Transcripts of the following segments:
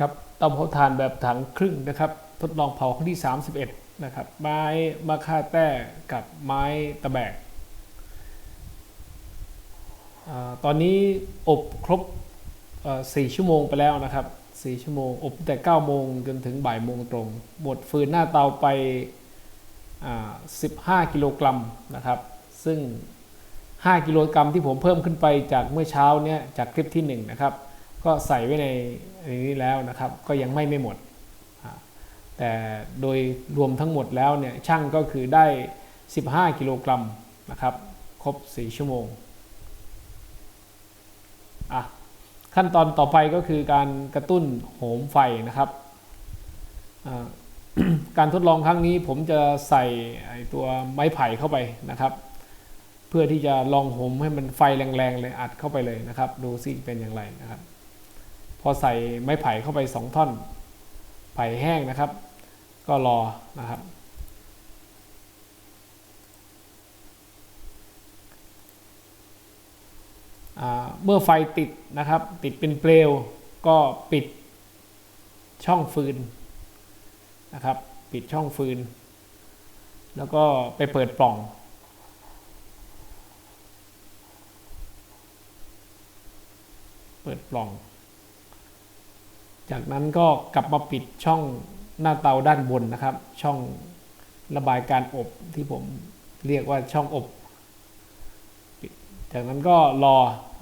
ครับเตาเผาถ่านแบบถังครึ่งนะครับ ทดลองเผาครั้งที่ 31 นะครับ ไม้มะค่าแต้กับไม้ตะแบกอตอนนี้อบครบเอ่อ4ชั่วโมงไปแล้วนะครับ 4 ชั่วโมง อบแต่ 9 โมงจนถึงบ่ายโมงตรง หมดฟืนหน้าเตาไป 15 กิโลกรัมนะครับ ซึ่ง 5 กิโลกรัมที่ผมเพิ่มขึ้นไปจากเมื่อเช้าเนี่ยจากคลิปที่ 1 นะครับ ก็ใส่ไว้ในในนี้แล้วนะครับ ก็ยังไม่ไม่หมด แต่โดยรวมทั้งหมดแล้วเนี่ยช่างก็คือได้ 15 กิโลกรัมนะครับ ครบ 4 ชั่วโมงอะขั้นตอนต่อไปก็คือการกระตุ้นโหมไฟนะครับ การทดลองครั้งนี้ผมจะใส่ตัวไม้ไผ่เข้าไปนะครับ เพื่อที่จะลองโหมให้มันไฟแรงๆเลยอัดเข้าไปเลยนะครับ ดูซิเป็นอย่างไรนะครับ พอใส่ไม้ไผ่เข้าไปสองท่อน ไผ่แห้งนะครับ ก็รอนะครับ เมื่อไฟติดนะครับ ติดเป็นเปลว ก็ปิดช่องฟืนนะครับ ปิดช่องฟืน แล้วก็ไปเปิดปล่องเปิดปล่อง จากนั้นก็กลับมาปิดช่องหน้าเตาด้านบนนะครับ ช่องระบายการอบที่ผมเรียกว่าช่องอบ จากนั้นก็รอ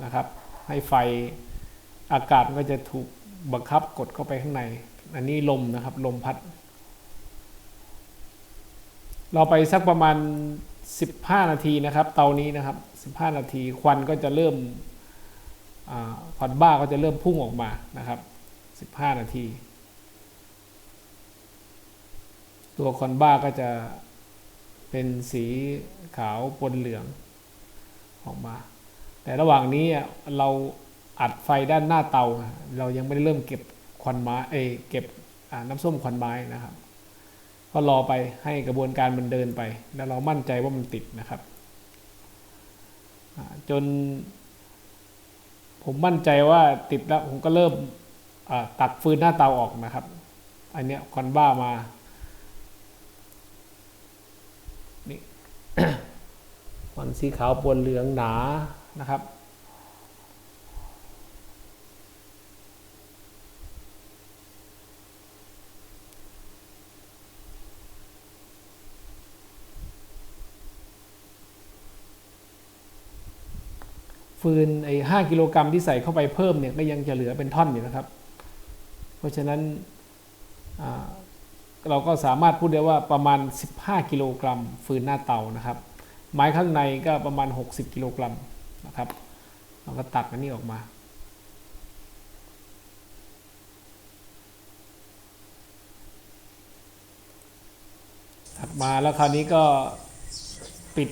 นะครับ ให้ไฟอากาศก็จะถูกบังคับกดเข้าไปข้างใน อันนี้ลมนะครับ ลมพัด เราไปสักประมาณ 15 นาทีนะครับ เตานี้นะครับ 15 นาทีควันก็จะเริ่มควันบ้าก็จะเริ่มพุ่งออกมานะครับ 15 นาที ตัวควันบ้าก็จะเป็นสีขาวปนเหลืองออกมา แต่ระหว่างนี้เราอัดไฟด้านหน้าเตา เรายังไม่ได้เริ่มเก็บควันไม้เอเก็บน้ำส้มควันไม้นะครับ ก็รอไปให้กระบวนการมันเดินไป แล้วเรามั่นใจว่ามันติดนะครับ จน ผมมั่นใจว่าติดแล้วผมก็เริ่ม ตักฟืนหน้าเตาออกนะครับ อันเนี้ยควันบ้ามานี่ควันสีขาวปนเหลืองหนานะครับฟืนไอ้ห้ากิโลกรัมที่ใส่เข้าไปเพิ่มเนี่ยก็ยังจะเหลือเป็นท่อนอยู่นะครับ เพราะฉะนั้นเราก็สามารถพูดได้ว่าประมาณ 15 กิโลกรัมฟืนหน้าเตานะครับ ไม้ข้างในก็ประมาณ 60 กิโลกรัมนะครับเราก็ตักอันนี้ออกมาตักมาแล้วคราวนี้ก็ปิด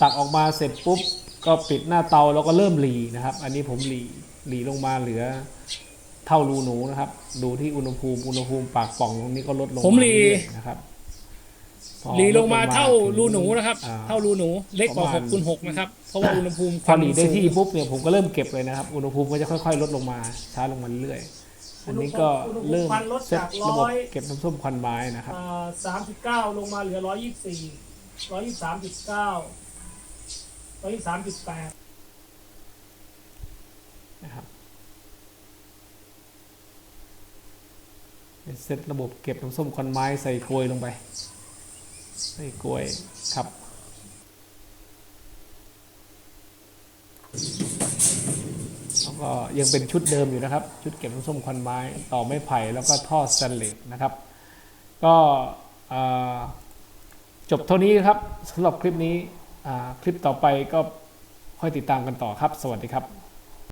ตักออกมาเสร็จปุ๊บ ก็ปิดหน้าเตาแล้วก็เริ่มหลีนะครับ อันนี้ผมหลีหลีลงมาเหลือ เท่ารูหนูนะครับ ดูที่อุณหภูมิอุณหภูมิปากป่องตรงนี้ก็ลดลงผมหลีาเรื่อยๆนะครับพอหลีลงมาดเท่าถึงรูหนูนะครับ อ่ เท่ารูหนูเล็กกว่าประมาณ 6คูณ6นะครับ เพราะว่าอุณหภูมิพอหลีได้สูงที่ปุ๊บเนี่ยผมก็เริ่มเก็บเลยนะครับ อุณหภูมิก็จะค่อยๆ ลดลงมาช้าลงมาเรื่อยๆอันนี้ก็เริ่มอุณหภูมิควันลดเซตจากระบบร้อย เก็บน้ำส้มควันไม้นะครับ สามสิบเก้าลงมาเหลือร้อยยี่สิบสี่ร้อยยี่สามจุดเก้าร้อยยี่สามจุดแปดนะครับ เซตระบบเก็บน้ำส้มควันไม้ใส่กลวยลงไป ใส่กลวยครับ แล้วก็ยังเป็นชุดเดิมอยู่นะครับ ชุดเก็บน้ำส้มควันไม้ต่อไม้ไผ่แล้วก็ท่อสแตนเลสนะครับ ก็จบเท่านี้ครับสำหรับคลิปนี้คลิปต่อไปก็ค่อยติดตามกันต่อครับ สวัสดีครับ